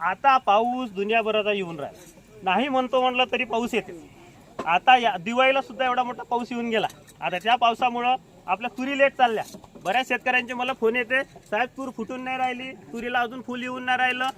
आता पाऊस दुनियाभराचा येऊन राहिला. नाही म्हणतो म्हणलं तरी पाऊस येते. आता या दिवाळीला सुद्धा एवढा मोठा पाऊस येऊन गेला. आता त्या पावसामुळं आपल्या तुरी लेट चालल्या. बऱ्याच शेतकऱ्यांचे मला फोन येते साहेब तूर फुटून नाही राहिली तुरीला अजून फुल येऊन नाही राहिलं.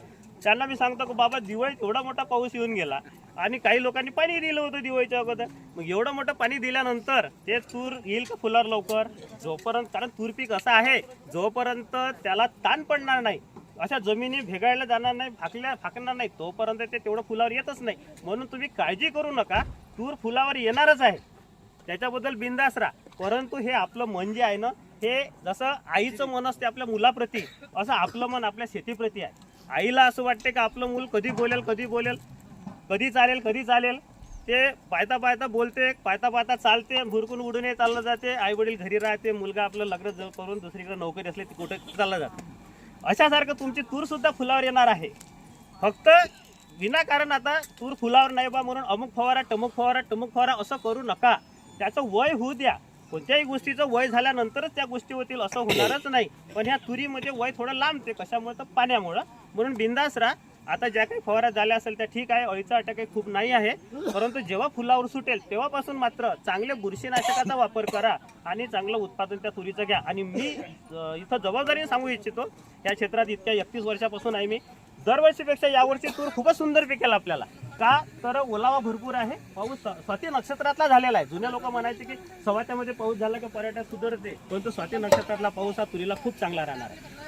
त्यांना मी सांगतो की बाबा दिवाळीत एवढा मोठा पाऊस येऊन गेला आणि काही लोकांनी पाणी दिलं होतं दिवाळीच्या अगोदर. मग एवढं मोठं पाणी दिल्यानंतर ते तूर येईल का फुलावर लवकर? जोपर्यंत कारण तूर पीक असं आहे जोपर्यंत त्याला ताण पडणार नाही अशा जमिनी भेगाळल्या जाणार नाही फाकल्या फाकणार नाही. तोपर्यंत ते तेवढं फुलावर येतच नाही. म्हणून तुम्ही काळजी करू नका. तूर फुलावर येणारच आहे. त्याच्याबद्दल बिंदास राहा. परंतु हे आपलं मन जे आहे ना हे जसं आईचं मन असते आपल्या मुलाप्रती असं आपलं मन आपल्या शेतीप्रती आहे. आईला असं वाटते का आपलं मूल कधी बोलेल कधी बोलेल कधी चालेल कधी चालेल? ते पायता पायता बोलते पायता पायता चालते भुरकून उडूनही चाललं जाते. आई वडील घरी राहते मुलगा आपलं लग्न करून दुसरीकडे नोकरी असली ती कुठे चाललं जातं? अशासारखं तुमची तूरसुद्धा फुलावर येणार आहे. फक्त विनाकारण आता तूर फुलावर नाही बा म्हणून अमुक फवारा टमुक फवारा टमुक फवारा असं करू नका. त्याचं वय होऊ द्या. कोणत्याही गोष्टीचं वय झाल्यानंतरच त्या गोष्टी होतील असं होणारच नाही. पण ह्या तुरीमध्ये वय थोडं लांबते. कशामुळं? तर पाण्यामुळं. म्हणून बिंदास राहा. आता ज्या काही फवारा झाल्या असेल त्या ठीक आहे अळीचा अटक काही खूप नाही आहे. परंतु जेव्हा फुलावर सुटेल तेव्हापासून मात्र चांगले बुरशीनाशकाचा वापर करा आणि चांगलं उत्पादन त्या तुरीचं घ्या. आणि मी इथं जबाबदारीने सांगू इच्छितो या क्षेत्रात इतक्या एकतीस वर्षापासून आहे मी. दरवर्षीपेक्षा यावर्षी तूर खूपच सुंदर पिकेल आपल्याला. का? तर ओलावा भरपूर आहे. पाऊस स्वाती नक्षत्रातला झालेला आहे. जुन्या लोक म्हणायचे की सवात्यामध्ये पाऊस झाला की पर्यटक सुधारते. परंतु स्वाती नक्षत्रातला पाऊस हा तुरीला खूप चांगला राहणार आहे.